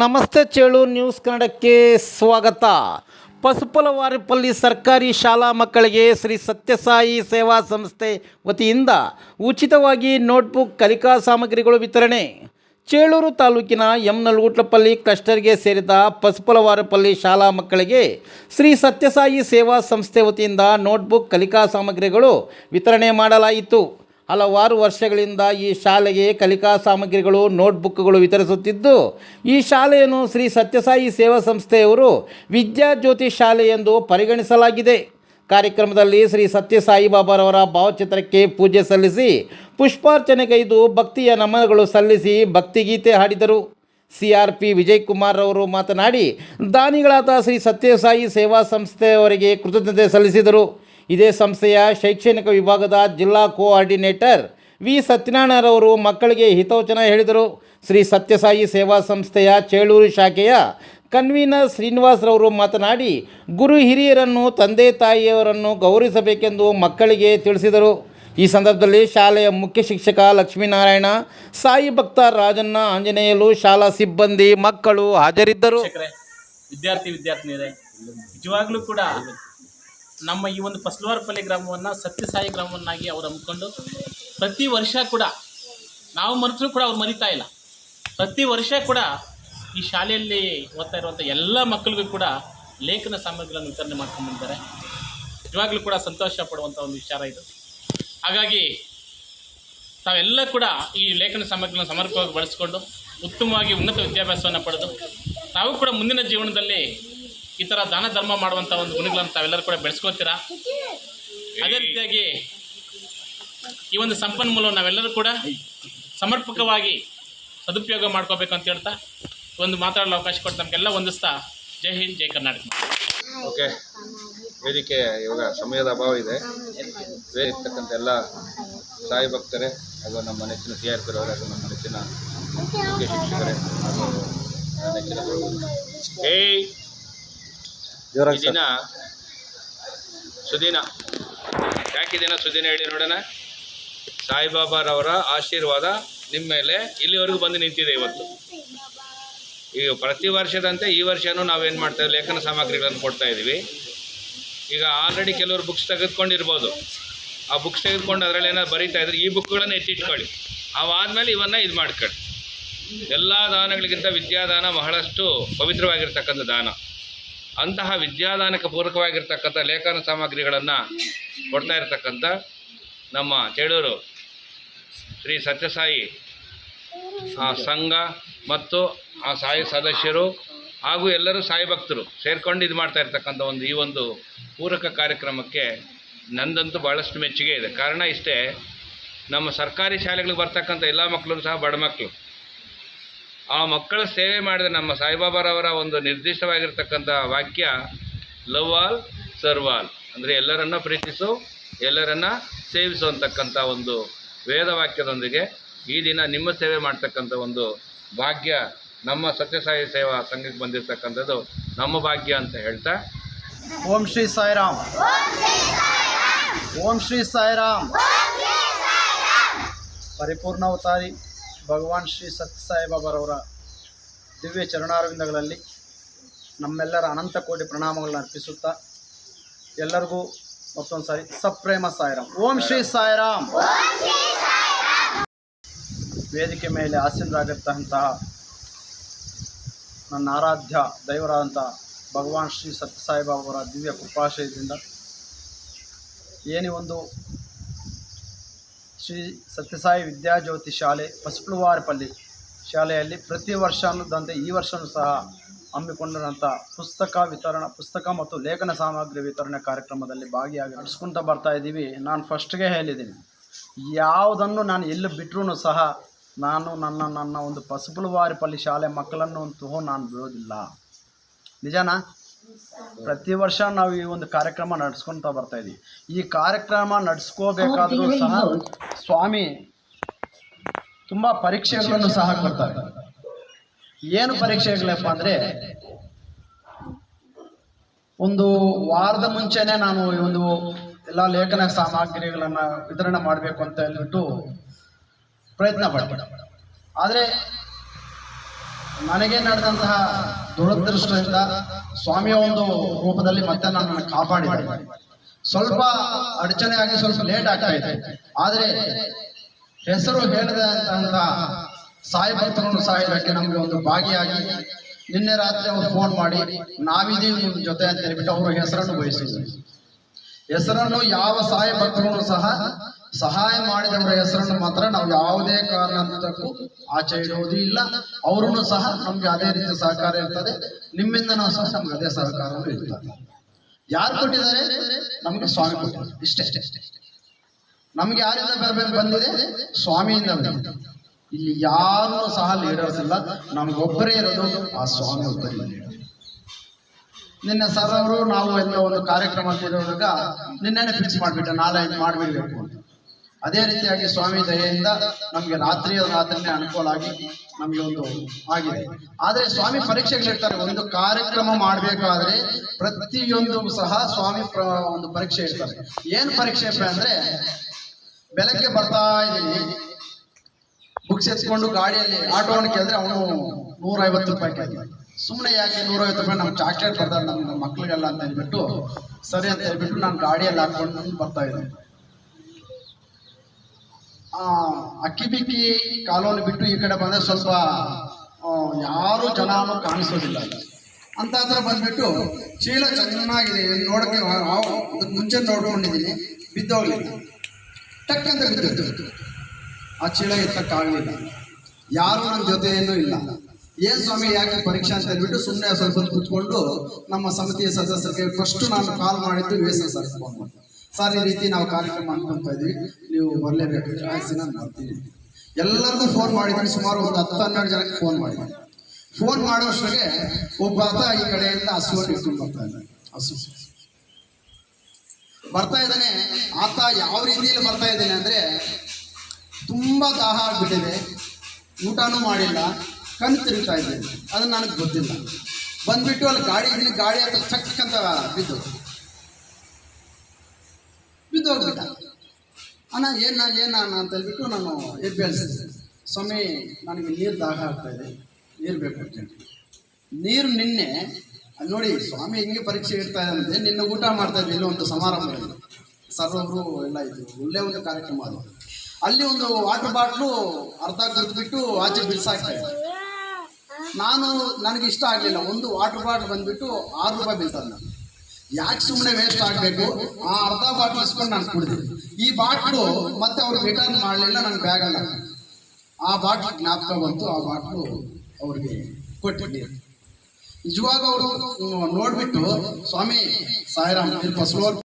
ನಮಸ್ತೆ ಚೇಳು ನ್ಯೂಸ್ ಕನ್ನಡಕ್ಕೆ ಸ್ವಾಗತ. ಪಸುಪಲವಾರಿಪಲ್ಲಿ ಸರ್ಕಾರಿ ಶಾಲಾ ಮಕ್ಕಳಿಗೆ ಶ್ರೀ ಸತ್ಯಸಾಯಿ ಸೇವಾ ಸಂಸ್ಥೆ ವತಿಯಿಂದ ಉಚಿತವಾಗಿ ನೋಟ್ಬುಕ್ ಕಲಿಕಾ ಸಾಮಗ್ರಿಗಳು ವಿತರಣೆ. ಚೇಳೂರು ತಾಲೂಕಿನ ಎಂ ನಲ್ಗುಟ್ಲಪಲ್ಲಿ ಕ್ಲಸ್ಟರ್ಗೆ ಸೇರಿದ ಪಸುಪಲವಾರಪಲ್ಲಿ ಶಾಲಾ ಮಕ್ಕಳಿಗೆ ಶ್ರೀ ಸತ್ಯಸಾಯಿ ಸೇವಾ ಸಂಸ್ಥೆ ವತಿಯಿಂದ ನೋಟ್ಬುಕ್ ಕಲಿಕಾ ಸಾಮಗ್ರಿಗಳು ವಿತರಣೆ ಮಾಡಲಾಯಿತು. ಹಲವಾರು ವರ್ಷಗಳಿಂದ ಈ ಶಾಲೆಗೆ ಕಲಿಕಾ ಸಾಮಗ್ರಿಗಳು, ನೋಟ್ಬುಕ್ಗಳು ವಿತರಿಸುತ್ತಿದ್ದು, ಈ ಶಾಲೆಯನ್ನು ಶ್ರೀ ಸತ್ಯಸಾಯಿ ಸೇವಾ ಸಂಸ್ಥೆಯವರು ವಿದ್ಯಾಜ್ಯೋತಿ ಶಾಲೆ ಎಂದು ಪರಿಗಣಿಸಲಾಗಿದೆ. ಕಾರ್ಯಕ್ರಮದಲ್ಲಿ ಶ್ರೀ ಸತ್ಯಸಾಯಿ ಬಾಬಾರವರ ಭಾವಚಿತ್ರಕ್ಕೆ ಪೂಜೆ ಸಲ್ಲಿಸಿ, ಪುಷ್ಪಾರ್ಚನೆಗೈದು ಭಕ್ತಿಯ ನಮನಗಳು ಸಲ್ಲಿಸಿ ಭಕ್ತಿಗೀತೆ ಹಾಡಿದರು. ಸಿ ಆರ್ ಪಿ ವಿಜಯಕುಮಾರ್ ಅವರು ಮಾತನಾಡಿ, ದಾನಿಗಳಾದ ಶ್ರೀ ಸತ್ಯಸಾಯಿ ಸೇವಾ ಸಂಸ್ಥೆಯವರಿಗೆ ಕೃತಜ್ಞತೆ ಸಲ್ಲಿಸಿದರು. ಇದೇ ಸಂಸ್ಥೆಯ ಶೈಕ್ಷಣಿಕ ವಿಭಾಗದ ಜಿಲ್ಲಾ ಕೋಆರ್ಡಿನೇಟರ್ ವಿ ಸತ್ಯನಾರಾಯಣರವರು ಮಕ್ಕಳಿಗೆ ಹಿತವಚನ ಹೇಳಿದರು. ಶ್ರೀ ಸತ್ಯಸಾಯಿ ಸೇವಾ ಸಂಸ್ಥೆಯ ಚೇಳೂರು ಶಾಖೆಯ ಕನ್ವೀನರ್ ಶ್ರೀನಿವಾಸರವರು ಮಾತನಾಡಿ, ಗುರು ಹಿರಿಯರನ್ನು ತಂದೆ ತಾಯಿಯವರನ್ನು ಗೌರವಿಸಬೇಕೆಂದು ಮಕ್ಕಳಿಗೆ ತಿಳಿಸಿದರು. ಈ ಸಂದರ್ಭದಲ್ಲಿ ಶಾಲೆಯ ಮುಖ್ಯ ಶಿಕ್ಷಕ ಲಕ್ಷ್ಮೀನಾರಾಯಣ, ಸಾಯಿ ಭಕ್ತ ರಾಜಣ್ಣ, ಆಂಜನೇಯಲು ಶಾಲಾ ಸಿಬ್ಬಂದಿ, ಮಕ್ಕಳು ಹಾಜರಿದ್ದರು. ವಿದ್ಯಾರ್ಥಿ, ವಿದ್ಯಾರ್ಥಿನಿಯರೇ, ನಿಜವಾಗ್ಲೂ ಕೂಡ ನಮ್ಮ ಈ ಒಂದು ಪಸ್ಲವಾರಪಲ್ಲಿ ಗ್ರಾಮವನ್ನು ಸತ್ಯಸಾಯಿ ಗ್ರಾಮವನ್ನಾಗಿ ಅವರು ಹಮ್ಮಿಕೊಂಡು ಪ್ರತಿ ವರ್ಷ ಕೂಡ ನಾವು ಮರೆತರೂ ಕೂಡ ಅವ್ರು ಮರಿತಾ ಇಲ್ಲ. ಪ್ರತಿ ವರ್ಷ ಕೂಡ ಈ ಶಾಲೆಯಲ್ಲಿ ಓದ್ತಾ ಇರುವಂಥ ಎಲ್ಲ ಮಕ್ಕಳಿಗೂ ಕೂಡ ಲೇಖನ ಸಾಮಗ್ರಿಗಳನ್ನು ವಿತರಣೆ ಮಾಡ್ಕೊಂಡು ಬಂದಿದ್ದಾರೆ. ನಿಜವಾಗ್ಲೂ ಕೂಡ ಸಂತೋಷ ಪಡುವಂಥ ಒಂದು ವಿಚಾರ ಇದು. ಹಾಗಾಗಿ ತಾವೆಲ್ಲ ಕೂಡ ಈ ಲೇಖನ ಸಾಮಗ್ರಿಗಳನ್ನು ಸಮರ್ಪಕವಾಗಿ ಬಳಸಿಕೊಂಡು ಉತ್ತಮವಾಗಿ ಉನ್ನತ ವಿದ್ಯಾಭ್ಯಾಸವನ್ನು ಪಡೆದು ತಾವು ಕೂಡ ಮುಂದಿನ ಜೀವನದಲ್ಲಿ ಈ ಥರ ದಾನ ಧರ್ಮ ಮಾಡುವಂಥ ಒಂದು ಗುಣಗಳನ್ನು ತಾವೆಲ್ಲರೂ ಕೂಡ ಬೆಳೆಸ್ಕೋತೀರಾ? ಅದೇ ರೀತಿಯಾಗಿ ಈ ಒಂದು ಸಂಪನ್ಮೂಲ ನಾವೆಲ್ಲರೂ ಕೂಡ ಸಮರ್ಪಕವಾಗಿ ಸದುಪಯೋಗ ಮಾಡ್ಕೋಬೇಕು ಅಂತ ಹೇಳ್ತಾ ಒಂದು ಮಾತಾಡಲು ಅವಕಾಶ ಕೊಟ್ಟು ನಮಗೆಲ್ಲ ಹೊಂದಿಸ್ತಾ ಜೈ ಹಿಂದ್ ಜೈ ಕರ್ನಾಟಕ. ಓಕೆ. ವೇದಿಕೆ ಇವಾಗ ಸಮಯದ ಅಭಾವ ಇದೆ. ಇರ್ತಕ್ಕಂಥ ಎಲ್ಲ ಸಾಯಿ ಭಕ್ತರೇ ಹಾಗೂ ನಮ್ಮ ನೆಚ್ಚಿನ ಸಿ ಆರ್ ಪಿ ಹಾಗೂ ನಮ್ಮ ನೆಚ್ಚಿನ ಮುಖ್ಯ ಶಿಕ್ಷಕರೇ ಹಾಗೂ ನೆಚ್ಚಿನ ಏಯ್. ಈ ದಿನ ಸುದಿನ. ಯಾಕೆ ದಿನ ಸುದಿನ ಹೇಳಿ ನೋಡೋಣ? ಸಾಯಿಬಾಬಾರವರ ಆಶೀರ್ವಾದ ನಿಮ್ಮ ಮೇಲೆ ಇಲ್ಲಿವರೆಗೂ ಬಂದು ನಿಂತಿದೆ ಇವತ್ತು. ಈಗ ಪ್ರತಿ ವರ್ಷದಂತೆ ಈ ವರ್ಷನೂ ನಾವೇನು ಮಾಡ್ತೇವೆ ಲೇಖನ ಸಾಮಗ್ರಿಗಳನ್ನು ಕೊಡ್ತಾ ಇದ್ದೀವಿ. ಈಗ ಆಲ್ರೆಡಿ ಕೆಲವರು ಬುಕ್ಸ್ ತೆಗೆದುಕೊಂಡಿರ್ಬೋದು. ಆ ಬುಕ್ಸ್ ತೆಗೆದುಕೊಂಡು ಅದರಲ್ಲಿ ಏನಾದ್ರು ಬರೀತಾ ಇದ್ರೆ ಈ ಬುಕ್ಗಳನ್ನು ಎತ್ತಿಟ್ಕೊಳ್ಳಿ. ಅವಾದ್ಮೇಲೆ ಇವನ್ನ ಇದು ಮಾಡ್ಕೊಳ್ಳಿ. ಎಲ್ಲ ದಾನಗಳಿಗಿಂತ ವಿದ್ಯಾದಾನ ಬಹಳಷ್ಟು ಪವಿತ್ರವಾಗಿರ್ತಕ್ಕಂಥ ದಾನ. ಅಂತಹ ವಿದ್ಯಾದಾನಕ್ಕೆ ಪೂರಕವಾಗಿರ್ತಕ್ಕಂಥ ಲೇಖನ ಸಾಮಗ್ರಿಗಳನ್ನು ಕೊಡ್ತಾ ಇರತಕ್ಕಂಥ ನಮ್ಮ ಚೇಳೂರು ಶ್ರೀ ಸತ್ಯಸಾಯಿ, ಆ ಸಂಘ ಮತ್ತು ಆ ಸಾಯಿ ಸದಸ್ಯರು ಹಾಗೂ ಎಲ್ಲರೂ ಸಾಯಿ ಭಕ್ತರು ಸೇರ್ಕೊಂಡು ಇದು ಮಾಡ್ತಾ ಇರ್ತಕ್ಕಂಥ ಒಂದು ಈ ಒಂದು ಪೂರಕ ಕಾರ್ಯಕ್ರಮಕ್ಕೆ ನಂದಂತೂ ಭಾಳಷ್ಟು ಮೆಚ್ಚುಗೆ ಇದೆ. ಕಾರಣ ಇಷ್ಟೇ, ನಮ್ಮ ಸರ್ಕಾರಿ ಶಾಲೆಗಳಿಗೆ ಬರ್ತಕ್ಕಂಥ ಎಲ್ಲ ಮಕ್ಕಳು ಸಹ ಬಡ ಮಕ್ಕಳು. ಆ ಮಕ್ಕಳ ಸೇವೆ ಮಾಡಿದ ನಮ್ಮ ಸಾಯಿಬಾಬಾರವರ ಒಂದು ನಿರ್ದಿಷ್ಟವಾಗಿರ್ತಕ್ಕಂಥ ವಾಕ್ಯ, ಲವ್ ಆಲ್, ಸರ್ವ್ ಆಲ್. ಅಂದರೆ ಎಲ್ಲರನ್ನ ಪ್ರೀತಿಸು, ಎಲ್ಲರನ್ನ ಸೇವಿಸು ಅಂತಕ್ಕಂಥ ಒಂದು ವೇದ ವಾಕ್ಯದೊಂದಿಗೆ ಈ ದಿನ ನಿಮ್ಮ ಸೇವೆ ಮಾಡ್ತಕ್ಕಂಥ ಒಂದು ಭಾಗ್ಯ ನಮ್ಮ ಸತ್ಯಸಾಯಿ ಸೇವಾ ಸಂಘಕ್ಕೆ ಬಂದಿರತಕ್ಕಂಥದ್ದು ನಮ್ಮ ಭಾಗ್ಯ ಅಂತ ಹೇಳ್ತಾ. ಓಂ ಶ್ರೀ ಸಾಯಿರಾಮ್. ಓಂ ಶ್ರೀ ಸಾಯಿರಾಮ್. ಪರಿಪೂರ್ಣಾವತಾರಿ ಭಗವಾನ್ ಶ್ರೀ ಸತ್ಯಸಾಯಿ ಬಾಬಾರವರ ದಿವ್ಯ ಚರಣಾರವಿಂದಗಳಲ್ಲಿ ನಮ್ಮೆಲ್ಲರ ಅನಂತ ಕೋಟಿ ಪ್ರಣಾಮಗಳನ್ನು ಅರ್ಪಿಸುತ್ತಾ ಎಲ್ಲರಿಗೂ ಮತ್ತೊಂದು ಸಾರಿ ಸಪ್ರೇಮ ಸಾಯಿರಾಮ್. ಓಂ ಶ್ರೀ ಸಾಯಿರಾಮ್. ವೇದಿಕೆ ಮೇಲೆ ಆಸೀನರಾಗಿರ್ತಂತಹ ನನ್ನ ಆರಾಧ್ಯ ದೈವರಾದಂಥ ಭಗವಾನ್ ಶ್ರೀ ಸತ್ಯಸಾಯಿಬಾಬಾವರ ದಿವ್ಯ ಕೃಪಾಶಯದಿಂದ ಏನೇ ಒಂದು ಶ್ರೀ ಸತ್ಯಸಾಯಿ ವಿದ್ಯಾಜ್ಯೋತಿ ಶಾಲೆ ಪಸ್ಪುಳವಾರಪಲ್ಲಿ ಶಾಲೆಯಲ್ಲಿ ಪ್ರತಿ ವರ್ಷ ಈ ವರ್ಷವೂ ಸಹ ಹಮ್ಮಿಕೊಂಡಿರುವಂಥ ಪುಸ್ತಕ ವಿತರಣಾ, ಪುಸ್ತಕ ಮತ್ತು ಲೇಖನ ಸಾಮಗ್ರಿ ವಿತರಣೆ ಕಾರ್ಯಕ್ರಮದಲ್ಲಿ ಭಾಗಿಯಾಗಿ ನಡೆಸ್ಕೊಂತ ಬರ್ತಾ ಇದ್ದೀವಿ. ನಾನು ಫಸ್ಟ್ಗೆ ಹೇಳಿದ್ದೀನಿ, ಯಾವುದನ್ನು ನಾನು ಎಲ್ಲಿ ಬಿಟ್ಟರೂ ಸಹ ನಾನು ನನ್ನ ನನ್ನ ಒಂದು ಪಸುಪುಳವಾರಿಪಲ್ಲಿ ಶಾಲೆ ಮಕ್ಕಳನ್ನು ಅಂತೂ ನಾನು ಬಿಡೋದಿಲ್ಲ. ನಿಜನಾ? ಪ್ರತಿ ವರ್ಷ ನಾವು ಈ ಒಂದು ಕಾರ್ಯಕ್ರಮ ನಡೆಸ್ಕೊತಾ ಬರ್ತಾ ಇದ್ದೀವಿ ಈ ಕಾರ್ಯಕ್ರಮ ನಡೆಸ್ಕೋಬೇಕಾದ್ರೂ ಸಹ ಸ್ವಾಮಿ ತುಂಬ ಪರೀಕ್ಷೆಗಳನ್ನು ಸಹ ಕೊಡ್ತಾರೆ. ಏನು ಪರೀಕ್ಷೆಗಳಪ್ಪ ಅಂದರೆ ಒಂದು ವಾರದ ಮುಂಚೆನೆ ನಾನು ಈ ಒಂದು ಎಲ್ಲ ಲೇಖನ ಸಾಮಗ್ರಿಗಳನ್ನು ವಿತರಣೆ ಮಾಡಬೇಕು ಅಂತ ಹೇಳ್ಬಿಟ್ಟು ಪ್ರಯತ್ನ ಪಡ್ತೀನಿ ಆದರೆ ನನಗೆ ನಡೆದಂತಹ ದುರದೃಷ್ಟದಿಂದ ಸ್ವಾಮಿಯ ಒಂದು ರೂಪದಲ್ಲಿ ಮತ್ತೆ ನನ್ನನ್ನು ಕಾಪಾಡಿ ಸ್ವಲ್ಪ ಅಡಚಣೆ ಆಗಿ ಸ್ವಲ್ಪ ಲೇಟ್ ಆಗ್ತಾ ಇದೆ. ಆದರೆ ಹೆಸರು ಹೇಳದಂತಹ ಸಾಯಿ ಭಕ್ತರನ್ನು ನಮಗೆ ಒಂದು ಭಾಗಿಯಾಗಿ ನಿನ್ನೆ ರಾತ್ರಿ ಅವರು ಫೋನ್ ಮಾಡಿ, ನಾವಿದೀವಿ ನಿಮ್ಮ ಜೊತೆ ಅಂತ ಹೇಳ್ಬಿಟ್ಟು ಅವರು ಹೆಸರನ್ನು ಬಯಸಿದ್ರು. ಹೆಸರನ್ನು ಯಾವ ಸಾಯಿ ಭಕ್ತರನ್ನು ಸಹ ಸಹಾಯ ಮಾಡಿದವರ ಹೆಸರನ್ನು ಮಾತ್ರ ನಾವು ಯಾವುದೇ ಕಾರಣಕ್ಕೂ ಆಚೆ ಇಡುವುದೂ ಇಲ್ಲ. ಅವರನ್ನು ಸಹ ನಮ್ಗೆ ಅದೇ ರೀತಿ ಸಹಕಾರ ಇರ್ತದೆ. ನಿಮ್ಮಿಂದನೂ ಸಹ ನಮ್ಗೆ ಅದೇ ಸಹಕಾರವೂ ಇರ್ತದೆ. ಯಾರು ಕೊಟ್ಟಿದ್ದಾರೆ? ನಮಗೆ ಸ್ವಾಮಿ ಕೊಟ್ಟಿದ್ದಾರೆ. ಇಷ್ಟೇ. ನಮ್ಗೆ ಯಾರಿಂದ ಬರಬೇಕು ಬಂದಿದೆ? ಸ್ವಾಮಿಯಿಂದ ಬಂದಿದೆ. ಇಲ್ಲಿ ಯಾರು ಸಹ ಲೀಡರ್ಸ್ ಇಲ್ಲ. ನಮ್ಗೊಬ್ಬರೇ ಇರೋದು ಆ ಸ್ವಾಮಿ ಒಬ್ಬರೇ. ನಿನ್ನೆ ಸರ್ ಅವರು ನಾವು ಎಲ್ಲ ಒಂದು ಕಾರ್ಯಕ್ರಮ ಅಂತ ನಿನ್ನೆ ಫಿಕ್ಸ್ ಮಾಡಿಬಿಟ್ಟೆ. ನಾಳೆ ಮಾಡಿಬಿಡ್ಬೇಕು ಅಂತ. ಅದೇ ರೀತಿಯಾಗಿ ಸ್ವಾಮಿ ದಯೆಯಿಂದ ನಮಗೆ ರಾತ್ರಿಯ ರಾತ್ರಿನೇ ಅನುಕೂಲ ಆಗಿ ನಮಗೆ ಒಂದು ಆಗಿದೆ. ಆದರೆ ಸ್ವಾಮಿ ಪರೀಕ್ಷೆಗಳಿರ್ತಾರೆ ಒಂದು ಕಾರ್ಯಕ್ರಮ ಮಾಡಬೇಕಾದ್ರೆ ಪ್ರತಿಯೊಂದು ಸಹ ಸ್ವಾಮಿ ಒಂದು ಪರೀಕ್ಷೆ ಇರ್ತಾರೆ ಏನು ಪರೀಕ್ಷೆ ಅಂದ್ರೆ ಬೆಳಗ್ಗೆ ಬರ್ತಾ ಇದ್ದೀನಿ. ಬುಕ್ಸ್ ಎತ್ಕೊಂಡು ಗಾಡಿಯಲ್ಲಿ ಆಟೋವನ್ನು ಕೇಳಿದ್ರೆ ಅವನು ನೂರೈವತ್ತು ರೂಪಾಯಿ ಕೇಳಿದ ಸುಮ್ಮನೆ ಯಾಕೆ ನೂರೈವತ್ತು ರೂಪಾಯಿ? ನಮ್ಮ ಚಾಕ್ಲೇಟ್ ಬರ್ತಾರೆ ನಮ್ಮ ಮಕ್ಕಳಿಗೆಲ್ಲ ಅಂತ ಹೇಳ್ಬಿಟ್ಟು ಸರಿ ಅಂತ ಹೇಳ್ಬಿಟ್ಟು ನಾನು ಗಾಡಿಯಲ್ಲಿ ಹಾಕೊಂಡು ಬರ್ತಾ ಇದ್ದೆ ಆ, ಅಕ್ಕಿ ಬಿಕ್ಕಿ ಕಾಲೋನಿ ಬಿಟ್ಟು ಈ ಕಡೆ ಬಂದರೆ ಸ್ವಲ್ಪ ಯಾರು ಜನನು ಕಾಣಿಸೋದಿಲ್ಲ. ಅಂತ ಬಂದ್ಬಿಟ್ಟು ಚೀಲ ಚೆನ್ನಾಗಿದೆ ನೋಡಕ್ಕೆ ನಾವು ಇದಕ್ಕೆ ಮುಂಚೆ ನೋಡ್ಕೊಂಡಿದ್ದೀನಿ ಬಿದ್ದೋಗ್ಲಿಲ್ಲ. ಟಕ್ ಅಂತ ಬಿದ್ದು ಆ ಚೀಲ ಎತ್ತಕ್ಕಾಗಲಿಲ್ಲ. ಯಾರು ನನ್ನ ಜೊತೆ ಇಲ್ಲ. ಏನ್ ಸ್ವಾಮಿ, ಯಾಕೆ ಪರೀಕ್ಷೆ ಅಂತ ಹೇಳ್ಬಿಟ್ಟು ಸುಮ್ಮನೆ ಸ್ವಲ್ಪ ಕುತ್ಕೊಂಡು ನಮ್ಮ ಸಮಿತಿಯ ಸದಸ್ಯರಿಗೆ ಫಸ್ಟ್ ನಾನು ಕಾಲ್ ಮಾಡಿದ್ದು ವೇಸ ಸರ್ ಫೋನ್ ಸರ್ ಈ ರೀತಿ ನಾವು ಕಾರ್ಯಕ್ರಮ ಅನ್ಕೊಂತ ಇದ್ವಿ. ನೀವು ಬರಲೇಬೇಕು. ಆಯ್ತು ನಾನು ಬರ್ತೀನಿ. ಎಲ್ಲರಿಗೂ ಫೋನ್ ಮಾಡಿದ್ದೀನಿ. ಸುಮಾರು ಒಂದು ಹತ್ತು, ಹನ್ನೆರಡು ಜನಕ್ಕೆ ಫೋನ್ ಮಾಡಿದ್ದೀನಿ. ಫೋನ್ ಮಾಡುವಷ್ಟರಿಗೆ ಒಬ್ಬ ಆತ ಈ ಕಡೆಯಿಂದ ಹಸುವನ್ನು ಇಟ್ಕೊಂಡು ಬರ್ತಾ ಇದ್ದಾನೆ. ಹಸು. ಬರ್ತಾ ಇದ್ದಾನೆ. ಆತ ಯಾವ ರೀತಿಯಲ್ಲಿ ಬರ್ತಾ ಇದ್ದಾನೆ ಅಂದ್ರೆ ತುಂಬಾ ದಾಹ ಆಗಿಬಿಟ್ಟಿದೆ. ಊಟನೂ ಮಾಡಿಲ್ಲ. ಕಣ್ಣು ತಿರುಗ್ತಾ ಇದ್ದೇನೆ. ಅದು ನನಗೆ ಗೊತ್ತಿಲ್ಲ. ಬಂದ್ಬಿಟ್ಟು ಅಲ್ಲಿ ಗಾಡಿ ಗಾಡಿ ಹತ್ರ ಚಕ್ಕಂತ ಬಿದ್ದು. ಬಿದ್ದು ಹೋಗ್ಬಿಟ್ಟ ಅಣ್ಣ, ಏನ ಏನ ಅಂತ ಹೇಳ್ಬಿಟ್ಟು ನಾನು ಎದ್ದು ಬೆಳೆಸಿದೆ ಸ್ವಾಮಿ, ನನಗೆ ನೀರು ದಾಹ ಆಗ್ತಾ ಇದೆ. ನೀರು ಬೇಕು ಅಂತೇಳಿ ನೀರು ನಿನ್ನೆ ನೋಡಿ ಸ್ವಾಮಿ ಹೆಂಗೆ ಪರೀಕ್ಷೆ ಇಡ್ತಾ ಇದ್ದಂತೆ ನಿನ್ನ ಊಟ ಮಾಡ್ತಾ ಇದ್ದೀನಿ ಒಂದು ಸಮಾರಂಭದಲ್ಲಿ. ಸರ್ವರು ಎಲ್ಲ ಇದ್ದು ಒಳ್ಳೆ ಒಂದು ಕಾರ್ಯಕ್ರಮ ಅದು. ಅಲ್ಲಿ ಒಂದು ವಾಟರ್ ಬಾಟ್ಲು ಅರ್ಧ ತೆಗೆದುಬಿಟ್ಟು ಆಚೆ ಬಿಲ್ಸಾಕ್ತಾ ಇದ್ದೆ. ನಾನು ನನಗೆ ಇಷ್ಟ ಆಗಲಿಲ್ಲ. ಒಂದು ವಾಟರ್ ಬಾಟ್ಲ್ ಬಂದುಬಿಟ್ಟು ಆರು ರೂಪಾಯಿ ಬೀಳ್ತದೆ. ನಾನು ಯಾಕೆ ಸುಮ್ಮನೆ ವೇಸ್ಟ್ ಆಗಬೇಕು? ಆ ಅರ್ಧ ಬಾಟ್ಲ್ ಇಸ್ಕೊಂಡು ನಾನು ಕುಡಿದೆ. ಈ ಬಾಟ್ಲು ಮತ್ತೆ ಅವ್ರು ರಿಟರ್ನ್ ಮಾಡಲಿಲ್ಲ ನನ್ನ ಬ್ಯಾಗಲ್ಲ ಆ ಬಾಟ್ಲ್ ಜ್ಞಾಪಕ ಬಂತು, ಆ ಬಾಟ್ಲು ಅವ್ರಿಗೆ ಕೊಟ್ಟಿದ್ದೆ. ನಿಜವಾಗ ಅವರು ನೋಡ್ಬಿಟ್ಟು, ಸ್ವಾಮಿ, ಸಾಯಿರಾಮ್ ಫಸ್ಟ್